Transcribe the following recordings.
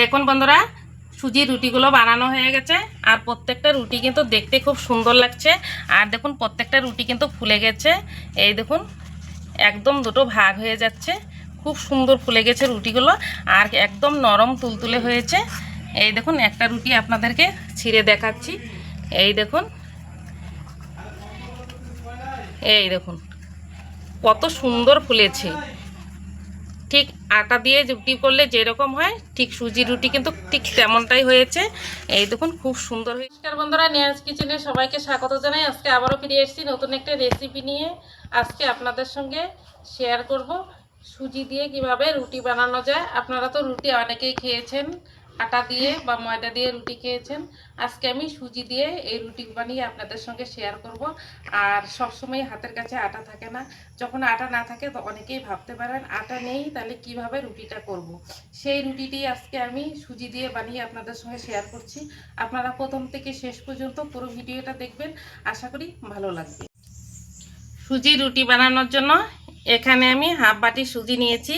দেখুন বন্ধুরা, সুজির রুটিগুলো বানানো হয়ে গেছে। আর প্রত্যেকটা রুটি কিন্তু দেখতে খুব সুন্দর লাগছে। আর দেখুন, প্রত্যেকটা রুটি কিন্তু ফুলে গেছে। এই দেখুন, একদম দুটো ভাগ হয়ে যাচ্ছে। খুব সুন্দর ফুলে গেছে রুটিগুলো। আর একদম নরম তুলতুলে হয়েছে। এই দেখুন, একটা রুটি আপনাদেরকে ছিঁড়ে দেখাচ্ছি। এই দেখুন এই দেখুন, কত সুন্দর ফুলেছে। ঠিক আটা দিয়ে রুটি করলে যেরকম হয়, ঠিক সুজি রুটি কিন্তু ঠিক তেমনটাই হয়েছে। এই দেখুন, খুব সুন্দর হয়েছে। নমস্কার বন্ধুরা নিয়াজ কিচেনে সবাইকে স্বাগত জানাই। আজকে আবারও ফিরে এসেছি নতুন একটা রেসিপি নিয়ে। আজকে আপনাদের সঙ্গে শেয়ার করব সুজি দিয়ে কীভাবে রুটি বানানো যায়। আপনারা তো রুটি অনেকেই খেয়েছেন। আটা দিয়ে বা ময়দা দিয়ে রুটি খেয়েছেন। আজকে আমি সুজি দিয়ে এই রুটি বানিয়ে আপনাদের সঙ্গে শেয়ার করব। আর সবসময় হাতের কাছে আটা থাকে না। যখন আটা না থাকে তো অনেকেই ভাবতে পারেন, আটা নেই তাহলে কীভাবে রুটিটা করব। সেই রুটিটি আজকে আমি সুজি দিয়ে বানিয়ে আপনাদের সঙ্গে শেয়ার করছি। আপনারা প্রথম থেকে শেষ পর্যন্ত পুরো ভিডিওটা দেখবেন। আশা করি ভালো লাগবে। সুজি রুটি বানানোর জন্য এখানে আমি হাফ বাটি সুজি নিয়েছি।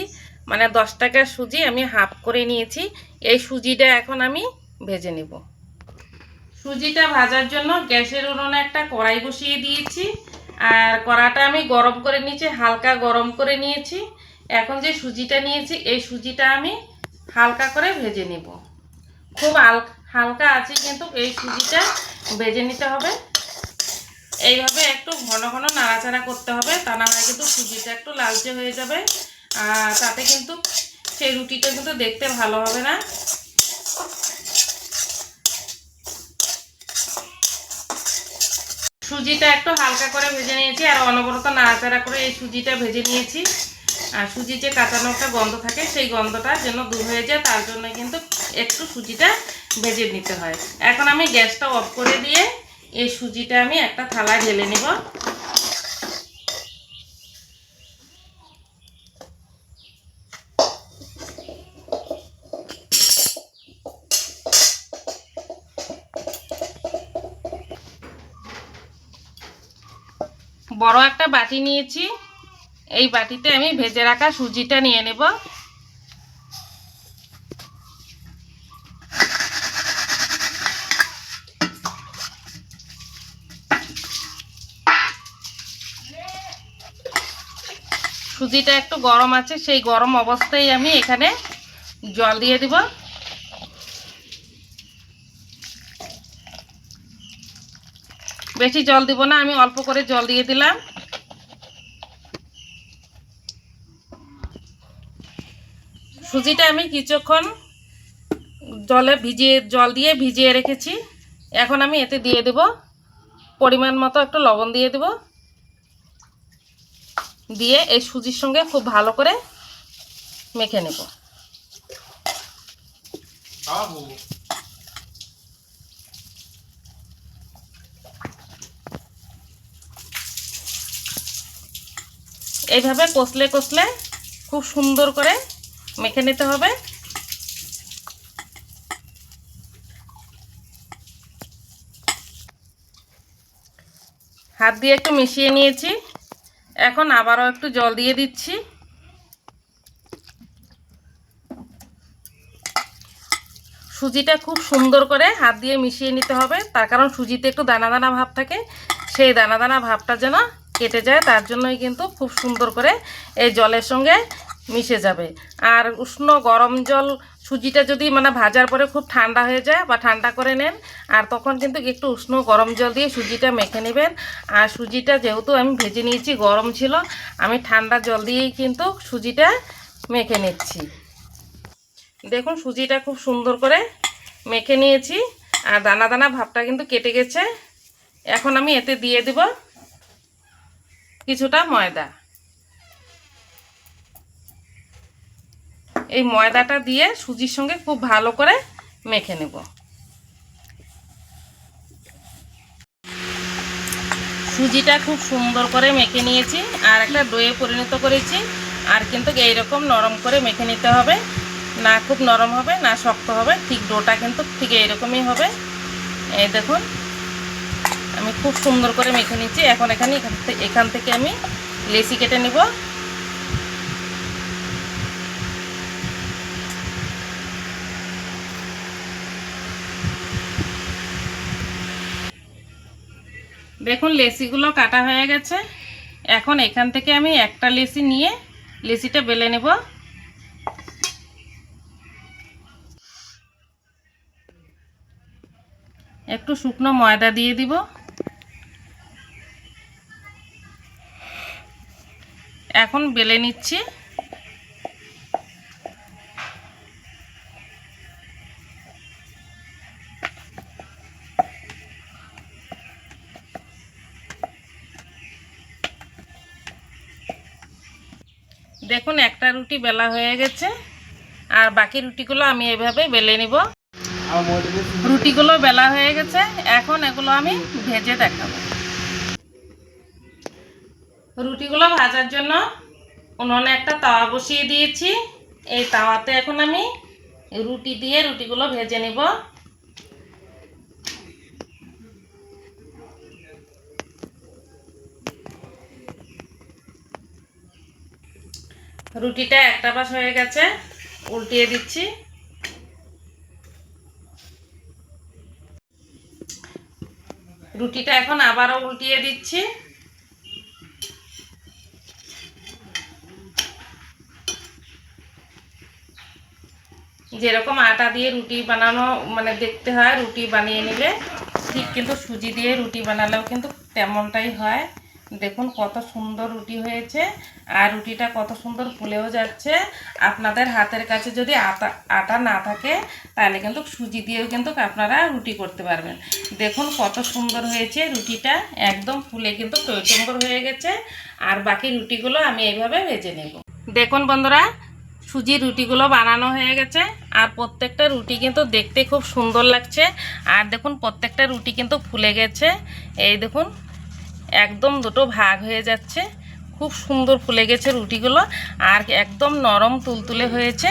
মানে দশ টাকার সুজি আমি হাফ করে নিয়েছি। এই সুজিটা এখন আমি ভেজে নেব। সুজিটা ভাজার জন্য গ্যাসের উনুনে একটা কড়াই বসিয়ে দিয়েছি। আর কড়াটা আমি গরম করে নিয়েছি, হালকা গরম করে নিয়েছি। এখন যে সুজিটা নিয়েছি, এই সুজিটা আমি হালকা করে ভেজে নেব। খুব হালকা আছে কিন্তু এই সুজিটা ভেজে নিতে হবে। এইভাবে একটু ঘন ঘন নাড়াচাড়া করতে হবে, তা না হয় কিন্তু সুজিটা একটু লালচে হয়ে যাবে। আর তাতে কিন্তু সেই রুটিটা কিন্তু দেখতে ভালো হবে না। সুজিটা একটু হালকা করে ভেজে নিয়েছি, আর অনবরত নাড়াচাড়া করে এই সুজিটা ভেজে নিয়েছি। আর সুজির যে কাঁচানো একটা গন্ধ থাকে, সেই গন্ধটা যেন দূর হয়ে যায়, তার জন্য কিন্তু একটু সুজিটা ভেজে নিতে হয়। এখন আমি গ্যাসটা অফ করে দিয়ে এই সুজিটা আমি একটা থালায় ঢেলে নেব। বড় একটা বাটি নিয়েছি। এই বাটিতে আমি ভেজে রাখা সুজিটা নিয়ে নেব। সুজিটা একটু গরম আছে, সেই গরম অবস্থায় আমি এখানে জল দিয়ে দিব। বেশি জল দিব না, আমি অল্প করে জল দিয়ে দিলাম। সুজিটা আমি কিছুক্ষণ জলে ভিজিয়ে, জল দিয়ে ভিজিয়ে রেখেছি। এখন আমি এতে দিয়ে দেব। পরিমাণ মতো একটু লবণ দিয়ে দেব। দিয়ে এই সুজির সঙ্গে খুব ভালো করে মেখে নেব। এইভাবে কষলে কষলে খুব সুন্দর করে মেখে নিতে হবে। হাত দিয়ে একটু মিশিয়ে নিয়েছি। এখন আবারও একটু জল দিয়ে দিচ্ছি। সুজিটা খুব সুন্দর করে হাত দিয়ে মিশিয়ে নিতে হবে। তার কারণ সুজিতে একটু দানা দানা ভাব থাকে। সেই দানা দানা ভাবটা যেন কেটে যায়, তার জন্যই কিন্তু খুব সুন্দর করে এই জলের সঙ্গে মিশে যাবে। আর উষ্ণ গরম জল সুজিটা যদি মানে ভাজার পরে খুব ঠান্ডা হয়ে যায় বা ঠান্ডা করে নেন, আর তখন কিন্তু একটু উষ্ণ গরম জল দিয়ে সুজিটা মেখে নেবেন। আর সুজিটা যেহেতু আমি ভেজে নিয়েছি, গরম ছিল, আমি ঠান্ডা জল দিয়েই কিন্তু সুজিটা মেখে নিচ্ছি। দেখুন সুজিটা খুব সুন্দর করে মেখে নিয়েছি, আর দানা দানা ভাবটা কিন্তু কেটে গেছে। এখন আমি এতে দিয়ে দেব কিছুটা ময়দা। এই ময়দাটা দিয়ে সুজির সঙ্গে খুব ভালো করে মেখে নেব। সুজিটা খুব সুন্দর করে মেখে নিয়েছি, আর একটা দইয়ে পরিণত করেছি, আর কিন্তু এইরকম নরম করে মেখে নিতে হবে। না খুব নরম হবে, না শক্ত হবে, ঠিক ডোটা কিন্তু ঠিক এইরকমই হবে। এই দেখুন আমি খুব সুন্দর করে মেখে নিচ্ছি। এখন এখানে এখান থেকে আমি লেসি কেটে নিব। দেখুন, লেসিগুলো কাটা হয়ে গেছে। এখন এখান থেকে আমি একটা লেসি নিয়ে লেসিটা বেলে নেব। একটু শুকনো ময়দা দিয়ে দিব। এখন বেলে নিচ্ছি। দেখুন, একটা রুটি বেলা হয়ে গেছে। আর বাকি রুটিগুলো আমি এভাবে বেলে নিব। রুটিগুলো বেলা হয়ে গেছে। এখন এগুলো আমি ভেজে দেখাবো। রুটিগুলো ভাজার জন্য উনুনে একটা তাওয়া বসিয়ে দিয়েছি। এই তাওয়াতে এখন আমি রুটি দিয়ে রুটিগুলো ভেজে নিব। রুটিটা একটা পাশ হয়ে গেছে, উল্টিয়ে দিচ্ছি। রুটিটা এখন আবারও উল্টিয়ে দিচ্ছি। যেরকম আটা দিয়ে রুটি বানানো মানে দেখতে হয়, রুটি বানিয়ে নিলে ঠিক কিন্তু সুজি দিয়ে রুটি বানালেও কিন্তু তেমনটাই হয়। দেখুন কত সুন্দর রুটি হয়েছে আর রুটিটা কত সুন্দর ফুলেও যাচ্ছে। আপনাদের হাতের কাছে যদি আটা আটা না থাকে, তাহলে কিন্তু সুজি দিয়েও কিন্তু আপনারা রুটি করতে পারবেন। দেখুন কত সুন্দর হয়েছে রুটিটা, একদম ফুলে কিন্তু টৈটম্বর হয়ে গেছে। আর বাকি রুটিগুলো আমি এইভাবে ভেজে নেব। দেখুন বন্ধুরা সুজির রুটিগুলো বানানো হয়ে গেছে। আর প্রত্যেকটা রুটি কিন্তু দেখতে খুব সুন্দর লাগছে। আর দেখুন, প্রত্যেকটা রুটি কিন্তু ফুলে গেছে। এই দেখুন, একদম দুটো ভাগ হয়ে যাচ্ছে। খুব সুন্দর ফুলে গেছে রুটিগুলো। আর একদম নরম তুলতুলে হয়েছে।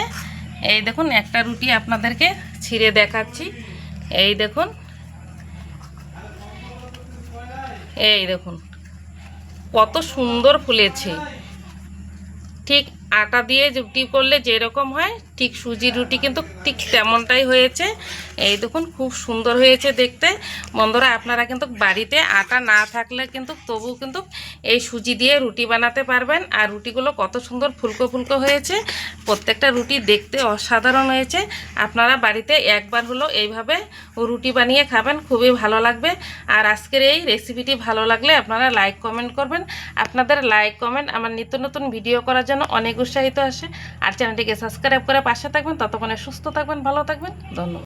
এই দেখুন, একটা রুটি আপনাদেরকে ছিঁড়ে দেখাচ্ছি। এই দেখুন এই দেখুন, কত সুন্দর ফুলেছে। ঠিক আটা দিয়ে রুটি করলে যেরকম হয় ঠিক সুজি রুটি কিন্তু ঠিক তেমনটাই হয়েছে। এই দেখুন, খুব সুন্দর হয়েছে দেখতে। বন্ধুরা, আপনারা কিন্তু বাড়িতে আটা না থাকলে কিন্তু তবু কিন্তু এই সুজি দিয়ে রুটি বানাতে পারবেন। আর রুটিগুলো কত সুন্দর ফুলকো ফুলকো হয়েছে। প্রত্যেকটা রুটি দেখতে অসাধারণ হয়েছে। আপনারা বাড়িতে একবার হলো এইভাবে রুটি বানিয়ে খাবেন, খুবই ভালো লাগবে। আর আজকের এই রেসিপিটি ভালো লাগলে আপনারা লাইক, কমেন্ট করবেন। আপনাদের লাইক, কমেন্ট আমার নিত্য নতুন ভিডিও করার জন্য অনেক উৎসাহিত আসে। আর চ্যানেলটিকে সাবস্ক্রাইব করে পাশে থাকবেন ততক্ষণে সুস্থ থাকবেন ভালো থাকবেন। ধন্যবাদ।